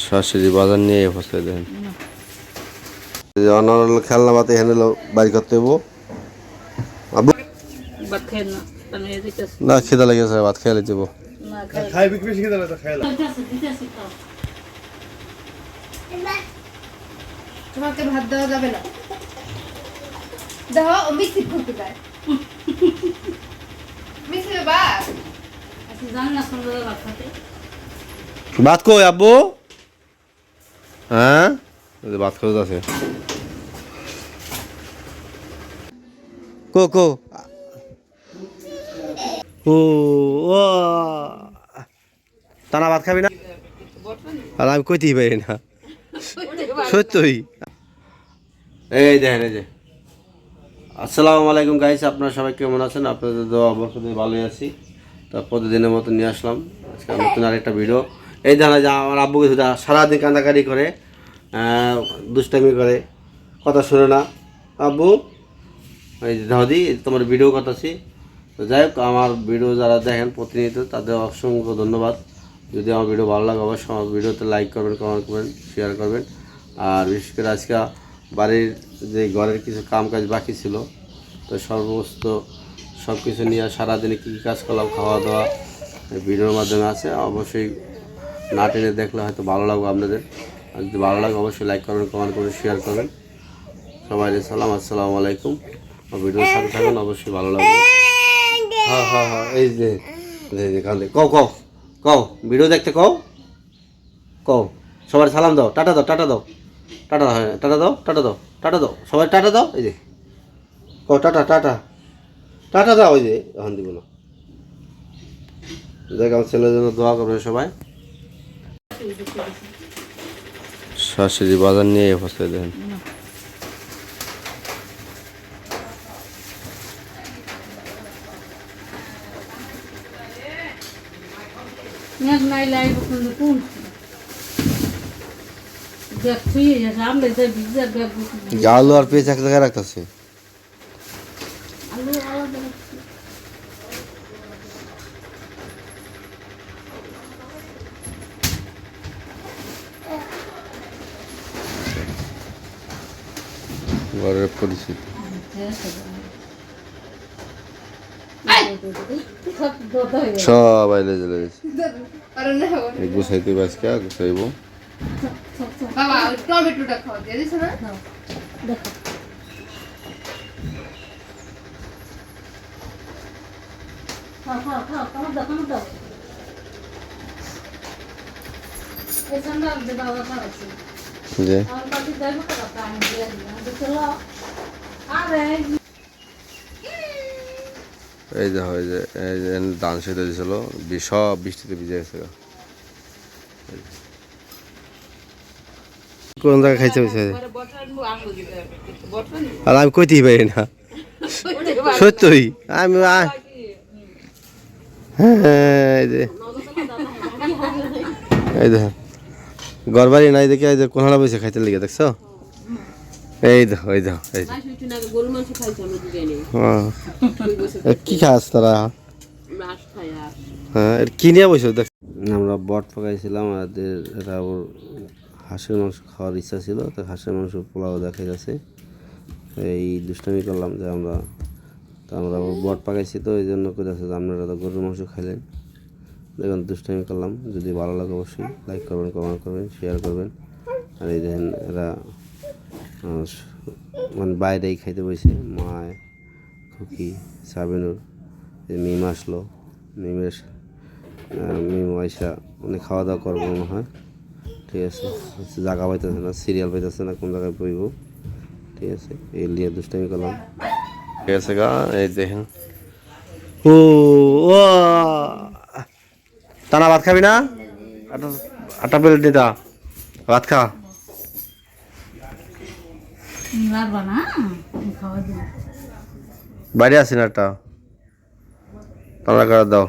শাশুড়ি বাজার নিয়ে ফসলে দেখেন। অনার খেলনা পাতে এখানে বাড়ি করতে হব ভাত না আছি। লেগেছে ভাত খেয়ে যাব না খাই। খাই বিক্রি বেশি খেতে তো খাইলা দিতেছি দিতেছি খাও তোমাকে ভাত দেওয়া যাবে না। দেখো মিষ্টি করতে বা না সন্ধ্যাবেলা ভাত কই আব্বু? হ্যাঁ? ভাত খাওয়া আছে কো কো। ও ও। টানা ভাত খাবি না? আর আমি কইতেই পারি না। সত্যই? এই দেখেন, এই যে। আসসালামু আলাইকুম গাইস আপনারা সবাই কেমন আছেন? আপনাদের দোয়া অবশ্যই ভালোই আছি। তো প্রতিদিনের মতো নিয়ে আসলাম। আজকে নতুন আরেকটা ভিডিও এই জানা যে আমার আব্বুকে সারাদিন কান্দাকাটি করে দুষ্টামি করে, কথা শুনে না। আব্বু, এই দাদি তোমার ভিডিও করতেছি। তো যাই হোক, আমার ভিডিও যারা দেখেন প্রতিনিয়ত, তাদের অসংখ্য ধন্যবাদ। যদি আমার ভিডিও ভালো লাগে, অবশ্যই আমার ভিডিওতে লাইক করবেন কমেন্ট করবেন শেয়ার করবেন। আর বিশেষ করে আজকে বাড়ির যে ঘরের কিছু কাম কাজ বাকি ছিল, তো সর্বস্ত সব কিছু নিয়ে সারাদিনে কী কী কাজ করলাম খাওয়া দাওয়া ভিডিওর মাধ্যমে আছে, অবশ্যই না টেনে দেখলে হয়তো ভালো লাগবে আপনাদের। যদি ভালো লাগে অবশ্যই লাইক করবেন কমেন্ট করবেন শেয়ার করবেন। সবাই সালাম, আসসালামু আলাইকুম। আর ভিডিওর সাথে থাকুন, অবশ্যই ভালো লাগবে। হ্যাঁ হ্যাঁ হ্যাঁ এই যে কও কও কও, ভিডিও দেখতে কও কও, সবাই সালাম দাও, টাটা দাও টাটা দাও। টাটা হ্যাঁ টাটা দাও টাটা দাও টাটা দাও, সবাই টাটা দাও, এই যে। কও টাটা টাটা টাটা দাও ওই যে, এখন দিব না। দেখ, আমার ছেলের জন্য দোয়া করবেন সবাই। শাশুড়ি বাজার নিয়ে ফসলে দেখেন। নাই কিন্তু কোন ব্যাগ থুয়ে যাচ্ছে আমরা যে ভিজা ব্যাগ আলু আর পেঁয়াজ এক জায়গায় রাখতেছে। ঘরের পরিস্থিতি সব আইলে চলে গেছে। কারণ গুছাইতে আজকে গুছাইব। বাবা ওই টমেটোটা খাওয়া দিয়ে দিছো না? দেখো। খাও খাও খাও কামড় দাও কামড় দাও। এই যে বাবা খাওয়াচ্ছে যে? আমার পাশে যাইবো তো বাবা দিয়ে দিলাম চলো আরে এই যে হয় যে এই যে এখানে ধান সেতে দিয়েছিল সব বৃষ্টিতে ভিজে গেছে। কোন জায়গায় খাইতে হয়েছে আর আমি কইতেই পারি না। সত্যই? আমি হ্যাঁ এই যে। এই দেখেন ঘর বাড়ি নাই দেখে এই যে কোনহালা বসে খাইতে লেগে দেখছ? এই দেখো এই দেখো এই খাইছি হ্যাঁ। কি খাস তারা? মাছ খাই আর হ্যাঁ কি নিয়ে বসে দেখ আমরা বট পাকাইছিলাম আমাদের এটা ওর হাঁসের মাংস খাওয়ার ইচ্ছা ছিল, তো হাঁসের মাংস পোলাও দেখা গেছে এই দুষ্টামি করলাম যে আমরা, তো আমরা বট পাকাইছি তো এই জন্য যে আপনারা তো গরুর মাংস খাইলেন। দেখুন, দুষ্টামি করলাম। যদি ভালো লাগে অবশ্যই লাইক করবেন কমেন্ট করবেন শেয়ার করবেন। আর এই দেখেন, এরা মানে বাইরেই খাইতে বসে মায়, খুকি, সাবিনুর এই মিম আসলো, মিমের মিম আইসা মানে খাওয়া দাওয়া করব মনে হয়। ঠিক আছে জায়গা পাইতেছে না সিরিয়াল পাইতেছে না কোন জায়গায় বইব? ঠিক আছে এই লিয়ে দুষ্টামি করলাম। ঠিক আছে গা এই দেখেন। ও ও টানা ভাত খাবি না? আটা প্লেট দিতা ভাত খা। বাইরে আসি না একটা। টানা করে দাও।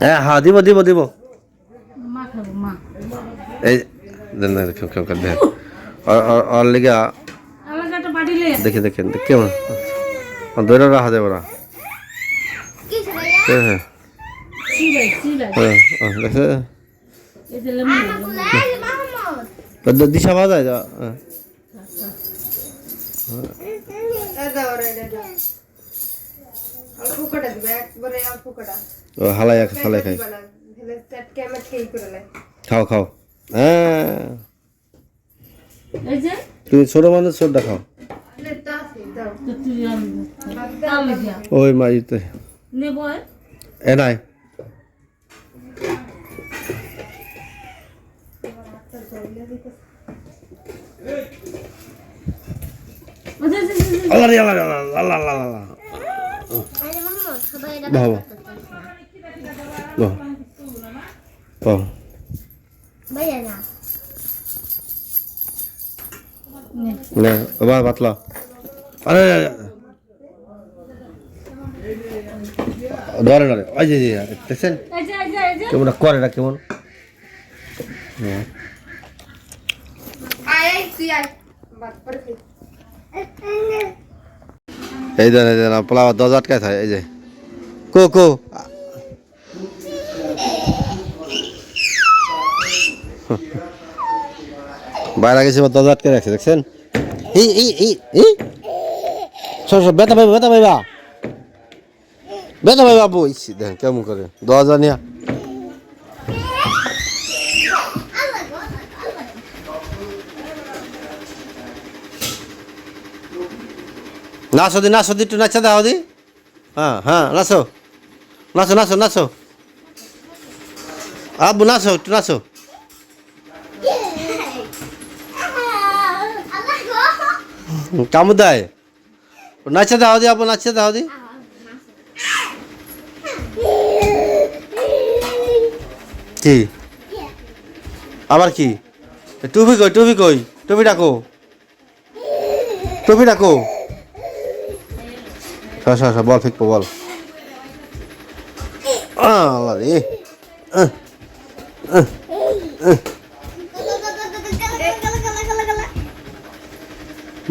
হ্যাঁ হ্যাঁ দিব দিব দিব। মা খাব মা। এই দেন কেউ কেউ দেন। আর- লেগে দেখে দেখেন কেমন? দৈরা রাখা যাবে না। হ্যাঁ হ্যাঁ। হ্যাঁ হ্যাঁ, দিশা যায় যা, হ্যাঁ। অল্প ফুকটা দিবে, একবারে অল্প ফুকটা। ও হালাই এক হালাই খাই। খাও খাও। হ্যাঁ। তুমি ছোট মানুষ ছোটটা খাও। দিয়া ওই মাইতে এ? এ নাই। যে, যে। আল্লাহ আল্লাহ আল্লাহ আল্লাহ আল্লাহ। বাহ ভাইয়া না নে। নে আরে। ধরে ধরে ওই যে দেখছেন। কেমন করে না কেমন। আয়, তুই আয়। পরে খাই। এই দেন এই দেন পোলাও দশ আটকায় থাকে, এই যে। কো কো। বাইরে গেছে দরজা আটকে রাখছে, দেখছেন? এই এই এই এই সব সব বেতা ভাই বেতা ভাইবা বেতা ভাইবা বইছি দেখেন কেমন করে। দরজা নিয়া। নাচো দি নাচো দি, একটু নাচা দাও দি। হ্যাঁ হ্যাঁ নাচো। নাচো নাচো নাচো। আব্বু, নাচো, একটু নাচো। আল্লাহ গো কামু দেয় নাচা দাও দি, আব্বু, নাচা দাও দি। কি? আবার কি? টুপি কই টুপি কই? টুপি ডাকো। টুপি ডাকো। সর সর সর বল ফিকবো বল। আল্লাহ রে।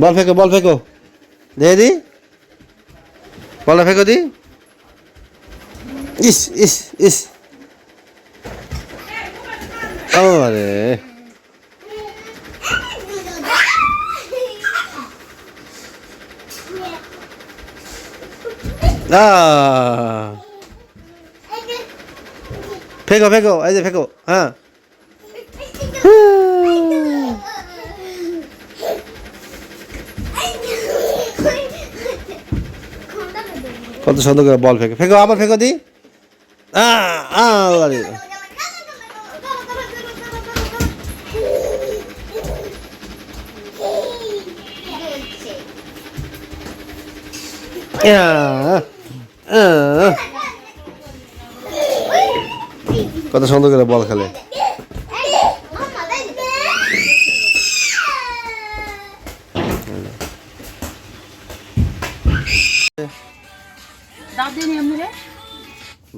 বল ফেকো বল ফেকো। দে দি। বলটা ফেকো দি। ইস ইস ইস। আরে আহ ফেকো ফেকো এই যে ফেকো হ্যাঁ। কত সুন্দর করে বল ফেকে। ফেকো আবার ফেকো দি। আহ, কত সুন্দর করে বল খেলে।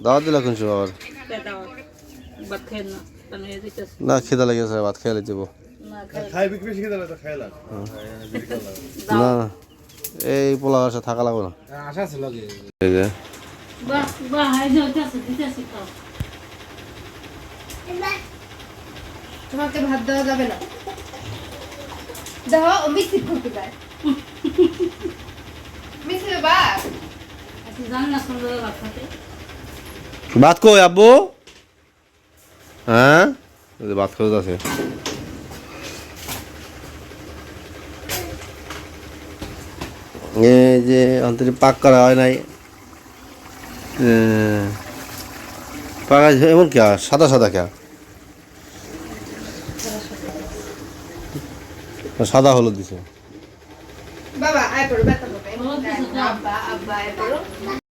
দাওয়াত দিলা কোন আবার? না। খিদা লেগেছে ভাত খেয়ে দেবো না, এই পোলা থাকা লাগবে না। এই যে বাহ, বাহ, এই যে দিতেছে, দিতেছে খাও। তোমাকে ভাত দেওয়া যাবে না করতে ভাত জানি না সুন্দর ভাত কই আব্বু হ্যাঁ ভাত খোঁজ আছে এই যে অন্তরে পাক করা হয় নাই পাকা এমন কে সাদা সাদা কে সাদা হলুদ দিছে।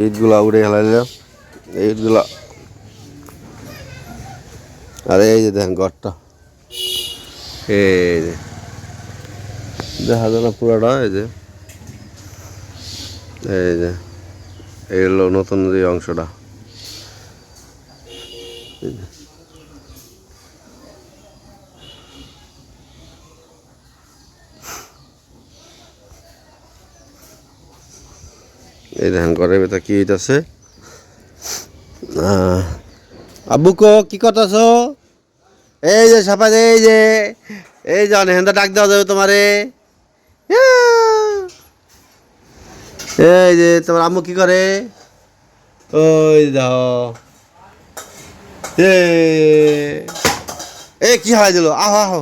ইটগুলা উড়ে হেলাইলে ইটগুলা আরে এই যে দেখেন ঘরটা। এই যে। দেখা যায় না পুরাটা এই যে। এই যে। এই হলো নতুন যে অংশটা। এই দেখেন করে বেতা কি আছে আব্বু কো, কি করতেছ? এই যে সাপা এই যে এই যে, অনেক ডাক দেওয়া যাবে তোমারে। এই যে তোমার আম্মু কি করে? ওই দাও এ কি হয় দিল? আহ আহ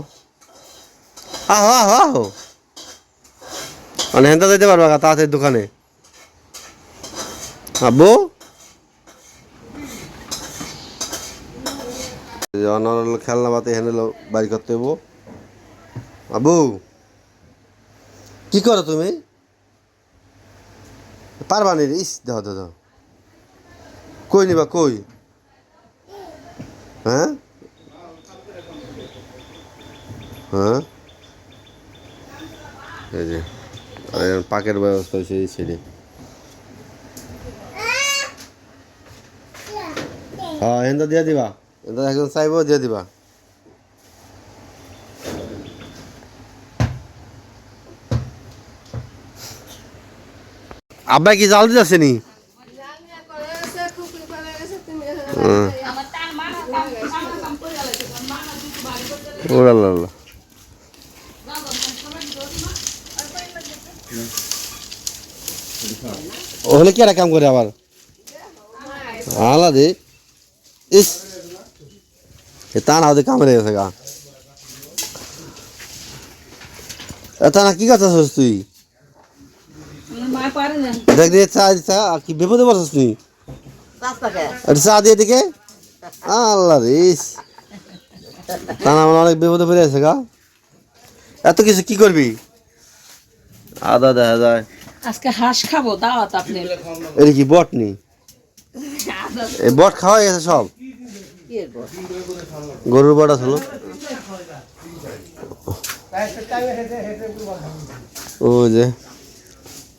আহ। আহো আহো মানে হেনটা যেতে পারবা তাড়াতাড়ি দোকানে। আব্বু? খেলনা পাতে হেনে বাড়ি করতে হব আব্বু? কি করো তুমি? পারবা নি? ইস, দাও দাও দাও। কই নিবা, কই? হ্যাঁ? হ্যাঁ? এই যে পাকের ব্যবস্থা হয়েছে, এই ছেড়ে হ্যাঁ এনটা দিয়ে দিবা। এনটা একজন চাইব, দিয়ে দিবা। আব্বা কি জাল দিতে আসেনি হুম। ওরা লা লা। ওখানে কি কাম করে আবার আলাদে ইস এ তা না, ওদের কামড়ে গেছে গা তা না, কি কথা তুই না দেখ দিয়ে চা চা কি বিপদে বসছিস তুই? চা দিয়ে দিকে আল্লাহ রে ইস। তা না আমার অনেক বিপদে পড়ে আছে গা। এত কিছু কি করবি? আদা দেখা যায়। আজকে হাঁস খাব দাওয়াত আপনি। এটা কি বট নি এই বট খাওয়া গেছে সব। গরুর বট আসলো ও যে।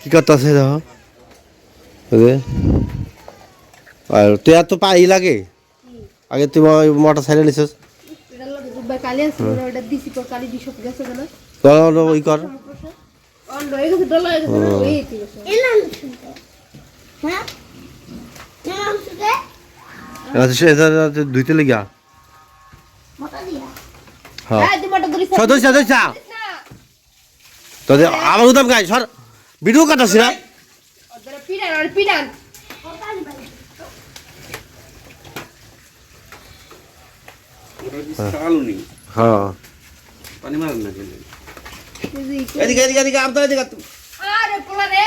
কি করতেছে দেখো। আর তুই এত পাই লাগে। আগে তুই মোটর সাইকেল নিছিস। ওই কর। হয়ে। আচ্ছা, ধুইতে লেগা হ্যাঁ। হ্যাঁ সদস্য সদস্য তোদের উদাম গাই সর। ভিডিও কাটাছি না ওদের পিডান আর পিডান হ্যাঁ এদিকে এদিকে এদিকে আপনার এদিকে। আরে পোলা রে